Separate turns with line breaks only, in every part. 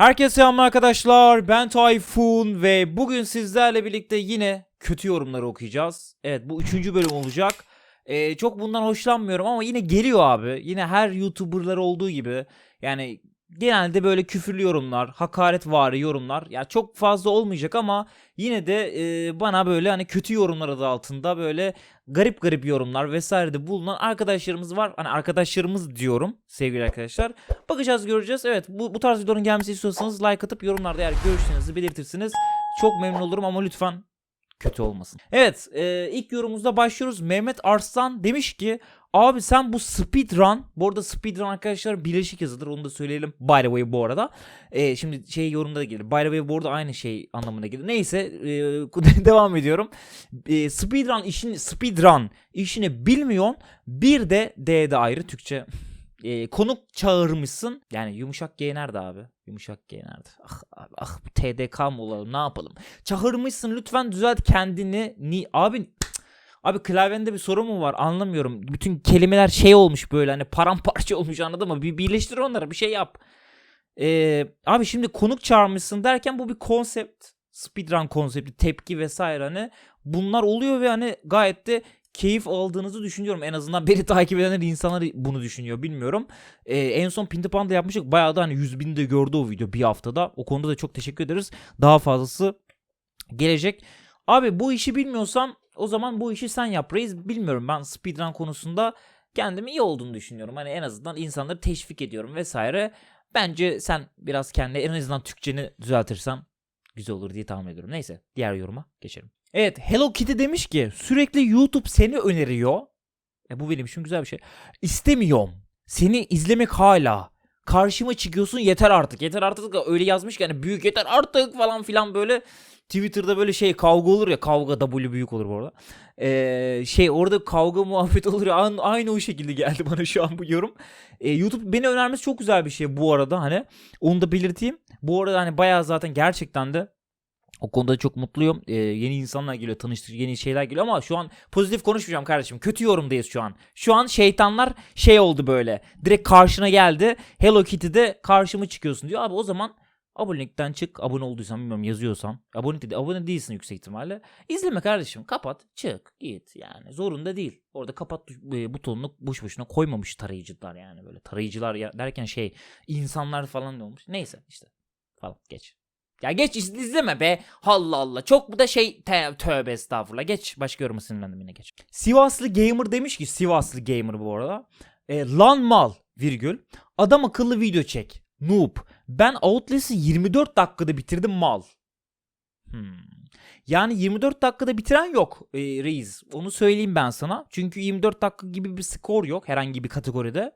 Herkese selam arkadaşlar. Ben Tayfun ve bugün sizlerle birlikte yine kötü yorumları okuyacağız. Evet bu üçüncü bölüm olacak. Ee, çok bundan hoşlanmıyorum ama yine geliyor abi. Yine her YouTuber'lar olduğu gibi. Yani genelde böyle küfürlü yorumlar, hakaretvari yorumlar. Ya çok fazla olmayacak ama yine de e, bana böyle hani kötü yorumlar adı altında böyle garip garip yorumlar vesaire de bulunan arkadaşlarımız var. Hani arkadaşlarımız diyorum sevgili arkadaşlar. Bakacağız göreceğiz. Evet bu, bu tarz videonun gelmesi istiyorsanız like atıp yorumlarda eğer görüşlerinizi belirtirsiniz. Çok memnun olurum ama lütfen kötü olmasın. Evet e, ilk yorumumuzda başlıyoruz. Mehmet Arslan demiş ki Abi sen bu speedrun, bu arada speedrun arkadaşlar birleşik yazıdır onu da söyleyelim by the way bu arada. E, şimdi şey yorumda da gelir. By the way bu arada aynı şey anlamına gelir. Neyse e, devam ediyorum. E, speedrun işini speedrun işini bilmiyorsun. Bir de D'de ayrı Türkçe e, konuk çağırmışsın. Yani yumuşak G nerede abi? Yumuşak G nerede? Ah abi ah TDK mı olalım ne yapalım? Çağırmışsın lütfen düzelt kendini. Ni abi Abi klavyende bir sorun mu var anlamıyorum. Bütün kelimeler şey olmuş böyle hani paramparça olmuş anladın mı? Bir birleştir onları bir şey yap. Ee, abi şimdi konuk çağırmışsın derken bu bir konsept. Speedrun konsepti, tepki vesaire hani bunlar oluyor ve hani gayet de keyif aldığınızı düşünüyorum. En azından beni takip edenler insanlar bunu düşünüyor bilmiyorum. Ee, en son Pintipan'da yapmıştık. Bayağı da hani 100 bin de gördü o video bir haftada. O konuda da çok teşekkür ederiz. Daha fazlası gelecek. Abi bu işi bilmiyorsam o zaman bu işi sen yap reis. Bilmiyorum ben speedrun konusunda kendimi iyi olduğunu düşünüyorum. Hani en azından insanları teşvik ediyorum vesaire. Bence sen biraz kendi en azından Türkçeni düzeltirsen güzel olur diye tahmin ediyorum. Neyse diğer yoruma geçelim. Evet Hello Kitty demiş ki sürekli YouTube seni öneriyor. E bu benim için güzel bir şey. İstemiyorum. Seni izlemek hala. Karşıma çıkıyorsun yeter artık. Yeter artık öyle yazmış ki hani büyük yeter artık falan filan böyle Twitter'da böyle şey kavga olur ya kavga W büyük olur bu arada. Ee, şey orada kavga muhabbet olur ya aynı, aynı o şekilde geldi bana şu an bu yorum. Ee, YouTube beni önermesi çok güzel bir şey bu arada hani onu da belirteyim. Bu arada hani bayağı zaten gerçekten de o konuda çok mutluyum. Ee, yeni insanlar geliyor, tanıştık, yeni şeyler geliyor ama şu an pozitif konuşmayacağım kardeşim. Kötü yorumdayız şu an. Şu an şeytanlar şey oldu böyle. Direkt karşına geldi. Hello Kitty'de karşıma çıkıyorsun diyor. Abi o zaman abonelikten çık. Abone olduysan bilmiyorum yazıyorsan. Abone, de, abone değilsin yüksek ihtimalle. İzleme kardeşim. Kapat. Çık. Git. Yani zorunda değil. Orada kapat e, butonunu boş boşuna koymamış tarayıcılar yani böyle. Tarayıcılar derken şey insanlar falan olmuş. Neyse işte. Falan geç. Ya geç iz- izleme be. Allah Allah. Çok bu da şey te- tövbe estağfurullah. Geç. Başka yoruma sinirlendim yine geç. Sivaslı Gamer demiş ki Sivaslı Gamer bu arada. E, lan mal virgül. Adam akıllı video çek. Noob. Ben Outlast'ı 24 dakikada bitirdim mal. Hmm. Yani 24 dakikada bitiren yok e, reis. Onu söyleyeyim ben sana. Çünkü 24 dakika gibi bir skor yok herhangi bir kategoride.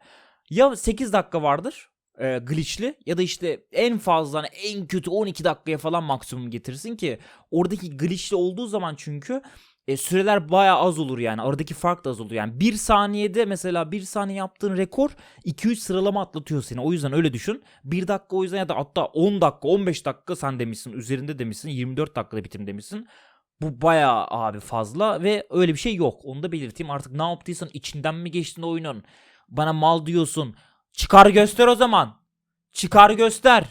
Ya 8 dakika vardır e, glitchli ya da işte en fazla en kötü 12 dakikaya falan maksimum getirsin ki oradaki glitchli olduğu zaman çünkü e, süreler bayağı az olur yani. Aradaki fark da az olur. Yani bir saniyede mesela bir saniye yaptığın rekor 2-3 sıralama atlatıyor seni. O yüzden öyle düşün. 1 dakika o yüzden ya da hatta 10 dakika 15 dakika sen demişsin. Üzerinde demişsin. 24 dakikada bitim demişsin. Bu bayağı abi fazla ve öyle bir şey yok. Onu da belirteyim. Artık ne yaptıysan içinden mi geçtin oyunun? Bana mal diyorsun. Çıkar göster o zaman. Çıkar göster.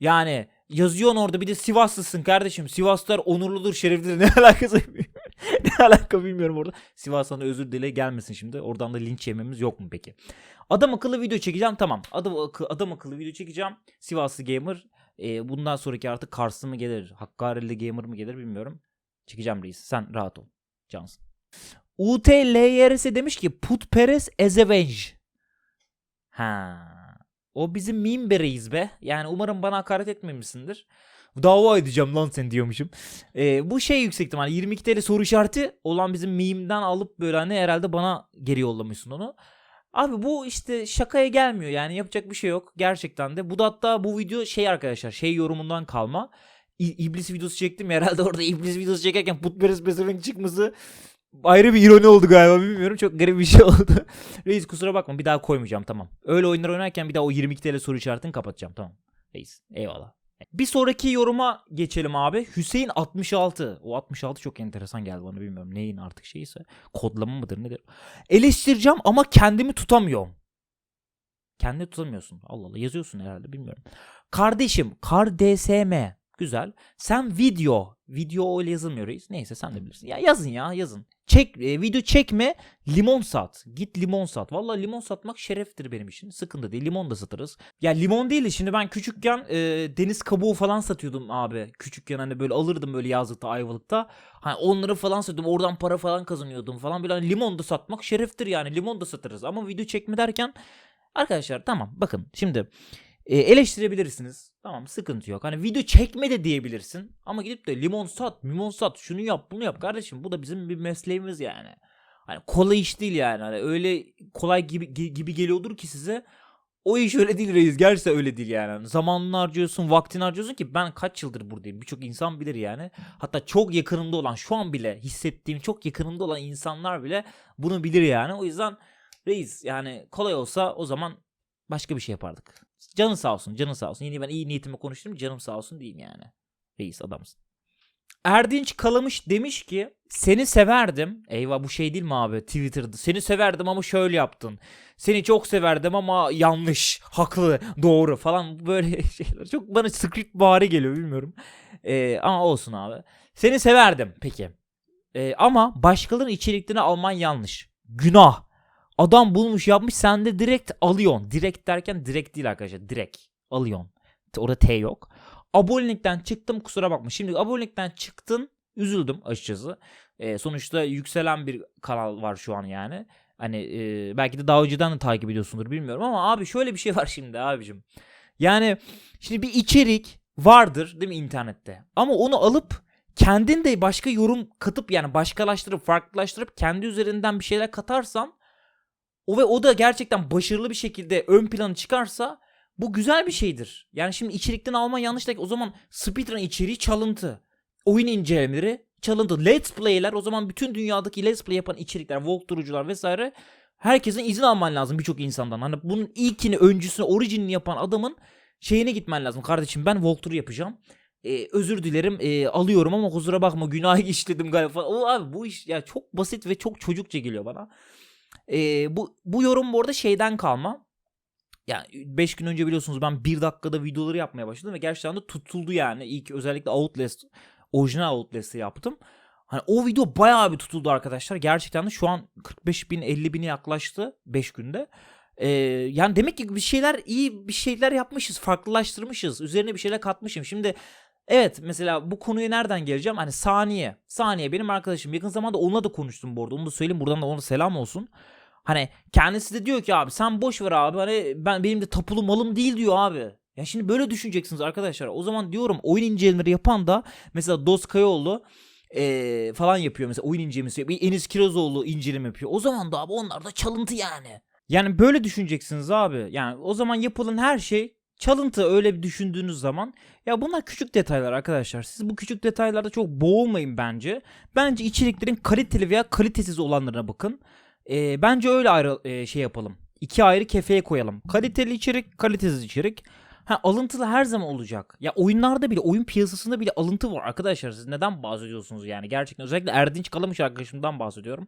Yani yazıyorsun orada bir de Sivaslısın kardeşim. Sivaslılar onurludur, şereflidir. Ne alakası ne alaka bilmiyorum orada. Sivas'tan özür dile gelmesin şimdi. Oradan da linç yememiz yok mu peki? Adam akıllı video çekeceğim tamam. Adam, akı, adam akıllı video çekeceğim. Sivaslı Gamer. Ee, bundan sonraki artık Karslı mı gelir? Hakkari'li Gamer mı gelir bilmiyorum. Çekeceğim reis. Sen rahat ol. Cansın. UTLYRS demiş ki Put Perez as avenge. Ha. O bizim meme bereyiz be. Yani umarım bana hakaret etmemişsindir. Dava edeceğim lan sen diyormuşum. Ee, bu şey yüksek ihtimalle 22 TL soru işareti olan bizim meme'den alıp böyle hani herhalde bana geri yollamışsın onu. Abi bu işte şakaya gelmiyor yani yapacak bir şey yok gerçekten de. Bu da hatta bu video şey arkadaşlar şey yorumundan kalma. İ- iblis videosu çektim herhalde orada iblis videosu çekerken putperest pezevenk çıkması ayrı bir ironi oldu galiba bilmiyorum. Çok garip bir şey oldu. Reis kusura bakma bir daha koymayacağım tamam. Öyle oyunlar oynarken bir daha o 22 TL soru işaretini kapatacağım tamam. Reis eyvallah. Bir sonraki yoruma geçelim abi. Hüseyin 66. O 66 çok enteresan geldi bana bilmiyorum neyin artık şeyse. Kodlama mıdır nedir? Eleştireceğim ama kendimi tutamıyorum. Kendini tutamıyorsun. Allah Allah yazıyorsun herhalde bilmiyorum. Kardeşim kar DSM. Güzel. Sen video. Video öyle yazılmıyor reis. Neyse sen de bilirsin. Ya yazın ya yazın. Çek, e, video çekme limon sat. Git limon sat. Vallahi limon satmak şereftir benim için. Sıkıntı değil. Limon da satarız. Ya limon değil de şimdi ben küçükken e, deniz kabuğu falan satıyordum abi. Küçükken hani böyle alırdım böyle yazlıkta ayvalıkta. Hani onları falan satıyordum. Oradan para falan kazanıyordum falan. Böyle hani limon da satmak şereftir yani. Limon da satarız. Ama video çekme derken arkadaşlar tamam bakın şimdi e, eleştirebilirsiniz. Tamam sıkıntı yok. Hani video çekme de diyebilirsin. Ama gidip de limon sat, limon sat, şunu yap, bunu yap kardeşim. Bu da bizim bir mesleğimiz yani. Hani kolay iş değil yani. Hani öyle kolay gibi gi- gibi geliyordur ki size. O iş öyle değil reis. Gerçekten öyle değil yani. Hani Zamanını harcıyorsun, vaktini harcıyorsun ki ben kaç yıldır buradayım. Birçok insan bilir yani. Hatta çok yakınımda olan, şu an bile hissettiğim çok yakınımda olan insanlar bile bunu bilir yani. O yüzden reis yani kolay olsa o zaman başka bir şey yapardık. Canın sağ olsun, canın sağ olsun. Yine ben iyi niyetime konuştum, canım sağ olsun diyeyim yani. Reis adamsın. Erdinç Kalamış demiş ki seni severdim. Eyvah bu şey değil mi abi Twitter'da? Seni severdim ama şöyle yaptın. Seni çok severdim ama yanlış, haklı, doğru falan böyle şeyler. Çok bana script bari geliyor bilmiyorum. Ee, ama olsun abi. Seni severdim peki. Ee, ama başkalarının içeriklerini alman yanlış. Günah. Adam bulmuş yapmış sen de direkt alıyorsun. Direkt derken direkt değil arkadaşlar. Direkt alıyorsun. Orada T yok. Abonelikten çıktım kusura bakma. Şimdi abonelikten çıktın üzüldüm açıkçası. Ee, sonuçta yükselen bir kanal var şu an yani. Hani e, belki de daha önceden de takip ediyorsundur bilmiyorum ama abi şöyle bir şey var şimdi abicim. Yani şimdi bir içerik vardır değil mi internette? Ama onu alıp kendin de başka yorum katıp yani başkalaştırıp farklılaştırıp kendi üzerinden bir şeyler katarsan o ve o da gerçekten başarılı bir şekilde ön plana çıkarsa bu güzel bir şeydir. Yani şimdi içerikten alman yanlış değil. O zaman speedrun içeriği çalıntı. Oyun incelemeleri çalıntı. Let's play'ler o zaman bütün dünyadaki let's play yapan içerikler, walkthrough'cular vesaire herkesin izin alman lazım birçok insandan. Hani bunun ilkini, öncüsünü, orijinini yapan adamın şeyine gitmen lazım. Kardeşim ben walkthrough yapacağım. Ee, özür dilerim ee, alıyorum ama kusura bakma günah işledim galiba. O abi bu iş ya çok basit ve çok çocukça geliyor bana. Ee, bu bu yorum bu arada şeyden kalma. Yani 5 gün önce biliyorsunuz ben 1 dakikada videoları yapmaya başladım ve gerçekten de tutuldu yani. İlk özellikle Outlast, orijinal Outlast'ı yaptım. Hani o video bayağı bir tutuldu arkadaşlar. Gerçekten de şu an 45 bin 50 bine yaklaştı 5 günde. Ee, yani demek ki bir şeyler iyi bir şeyler yapmışız. Farklılaştırmışız. Üzerine bir şeyler katmışım. Şimdi evet mesela bu konuya nereden geleceğim? Hani Saniye. Saniye benim arkadaşım. Yakın zamanda onunla da konuştum bu arada. Onu da söyleyeyim. Buradan da ona selam olsun. Hani kendisi de diyor ki abi sen boş ver abi hani ben benim de tapulu malım değil diyor abi. Ya şimdi böyle düşüneceksiniz arkadaşlar. O zaman diyorum oyun incelemeleri yapan da mesela Dost Kayaoğlu eee, falan yapıyor mesela oyun incelemesi yapıyor. Enis Kirazoğlu inceleme yapıyor. O zaman da abi onlar da çalıntı yani. Yani böyle düşüneceksiniz abi. Yani o zaman yapılan her şey çalıntı öyle bir düşündüğünüz zaman ya bunlar küçük detaylar arkadaşlar. Siz bu küçük detaylarda çok boğulmayın bence. Bence içeriklerin kaliteli veya kalitesiz olanlarına bakın. Ee, bence öyle ayrı e, şey yapalım. İki ayrı kefeye koyalım. Kaliteli içerik, kalitesiz içerik. Ha alıntılı her zaman olacak. Ya oyunlarda bile, oyun piyasasında bile alıntı var arkadaşlar. Siz neden bahsediyorsunuz yani? Gerçekten özellikle Erdinç Kalamış arkadaşımdan bahsediyorum.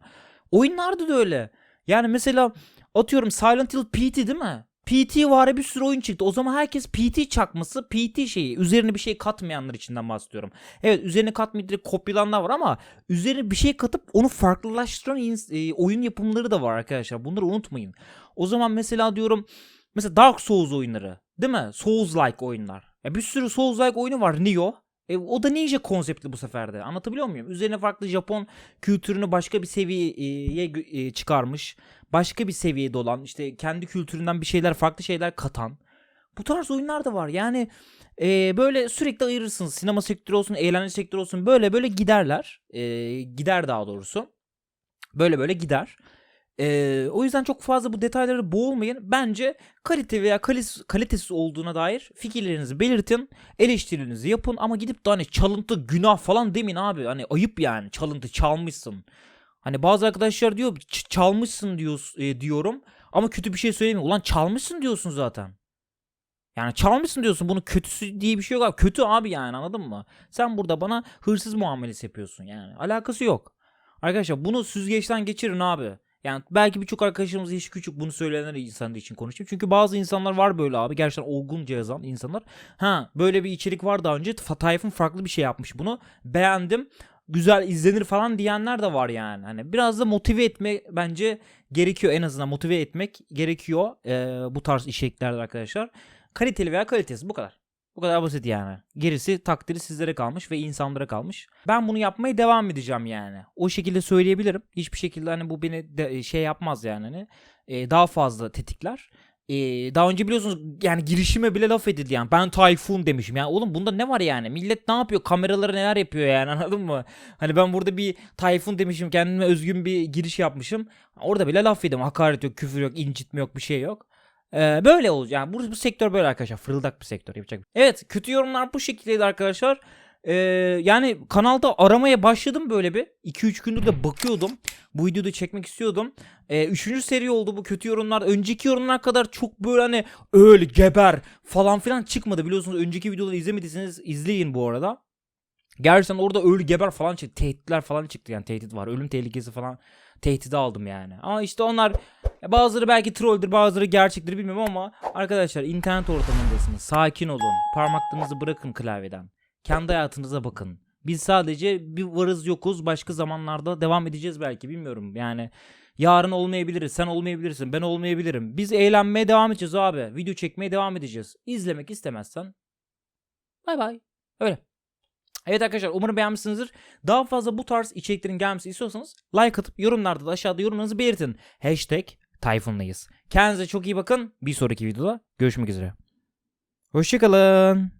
Oyunlarda da öyle. Yani mesela atıyorum Silent Hill PT değil mi? PT var bir sürü oyun çıktı. O zaman herkes PT çakması, PT şeyi. Üzerine bir şey katmayanlar içinden bahsediyorum. Evet üzerine katmayıp kopyalanlar var ama üzerine bir şey katıp onu farklılaştıran e, oyun yapımları da var arkadaşlar. Bunları unutmayın. O zaman mesela diyorum mesela Dark Souls oyunları değil mi? Souls-like oyunlar. Ya bir sürü Souls-like oyunu var. Nioh. E, o da ninja konseptli bu sefer de. Anlatabiliyor muyum? Üzerine farklı Japon kültürünü başka bir seviyeye e, çıkarmış. Başka bir seviyede olan işte kendi kültüründen bir şeyler farklı şeyler katan. Bu tarz oyunlar da var. Yani e, böyle sürekli ayırırsınız. Sinema sektörü olsun, eğlence sektörü olsun. Böyle böyle giderler. E, gider daha doğrusu. Böyle böyle gider. E, o yüzden çok fazla bu detaylara boğulmayın. Bence kalite veya kalis, kalitesiz olduğuna dair fikirlerinizi belirtin. Eleştirilerinizi yapın ama gidip de hani çalıntı günah falan demeyin abi. Hani ayıp yani çalıntı çalmışsın. Hani bazı arkadaşlar diyor "Ç- çalmışsın diyor, e, diyorum ama kötü bir şey söylemiyor. Ulan çalmışsın diyorsun zaten. Yani çalmışsın diyorsun. Bunun kötüsü diye bir şey yok abi. Kötü abi yani anladın mı? Sen burada bana hırsız muamelesi yapıyorsun yani. Alakası yok. Arkadaşlar bunu süzgeçten geçirin abi. Yani belki birçok arkadaşımız yaşı küçük bunu söyleyenler insanlar için konuşayım. Çünkü bazı insanlar var böyle abi gerçekten olgunca yazan insanlar. Ha böyle bir içerik var daha önce. Tayfun farklı bir şey yapmış bunu. Beğendim. Güzel izlenir falan diyenler de var yani. Hani biraz da motive etme bence gerekiyor en azından motive etmek gerekiyor ee, bu tarz içeriklerde arkadaşlar. Kaliteli veya kalitesiz bu kadar. Bu kadar basit yani. Gerisi takdiri sizlere kalmış ve insanlara kalmış. Ben bunu yapmaya devam edeceğim yani. O şekilde söyleyebilirim. Hiçbir şekilde hani bu beni de, şey yapmaz yani. Hani, e, daha fazla tetikler. E, daha önce biliyorsunuz yani girişime bile laf edildi yani. Ben Tayfun demişim. Yani oğlum bunda ne var yani? Millet ne yapıyor? Kameraları neler yapıyor yani anladın mı? Hani ben burada bir Tayfun demişim. Kendime özgün bir giriş yapmışım. Orada bile laf yedim. Hakaret yok, küfür yok, incitme yok, bir şey yok. Ee, böyle olacak. Yani bu, bu sektör böyle arkadaşlar. Fırıldak bir sektör yapacak. Evet kötü yorumlar bu şekildeydi arkadaşlar. Ee, yani kanalda aramaya başladım böyle bir. 2-3 gündür de bakıyordum. Bu videoyu da çekmek istiyordum. Ee, üçüncü seri oldu bu kötü yorumlar. Önceki yorumlar kadar çok böyle hani öl, geber falan filan çıkmadı. Biliyorsunuz önceki videoları izlemediyseniz izleyin bu arada. Gerçekten orada öl, geber falan çıktı. Tehditler falan çıktı yani tehdit var. Ölüm tehlikesi falan tehdidi aldım yani. Ama işte onlar ya Bazıları belki trolldür bazıları gerçektir bilmiyorum ama arkadaşlar internet ortamındasınız. Sakin olun. Parmaklarınızı bırakın klavyeden. Kendi hayatınıza bakın. Biz sadece bir varız yokuz. Başka zamanlarda devam edeceğiz belki bilmiyorum. Yani yarın olmayabiliriz. Sen olmayabilirsin. Ben olmayabilirim. Biz eğlenmeye devam edeceğiz abi. Video çekmeye devam edeceğiz. İzlemek istemezsen bay bay. Öyle. Evet arkadaşlar umarım beğenmişsinizdir. Daha fazla bu tarz içeriklerin gelmesini istiyorsanız like atıp yorumlarda da aşağıda yorumlarınızı belirtin. Hashtag Tayfun'dayız. Kendinize çok iyi bakın. Bir sonraki videoda görüşmek üzere. Hoşçakalın.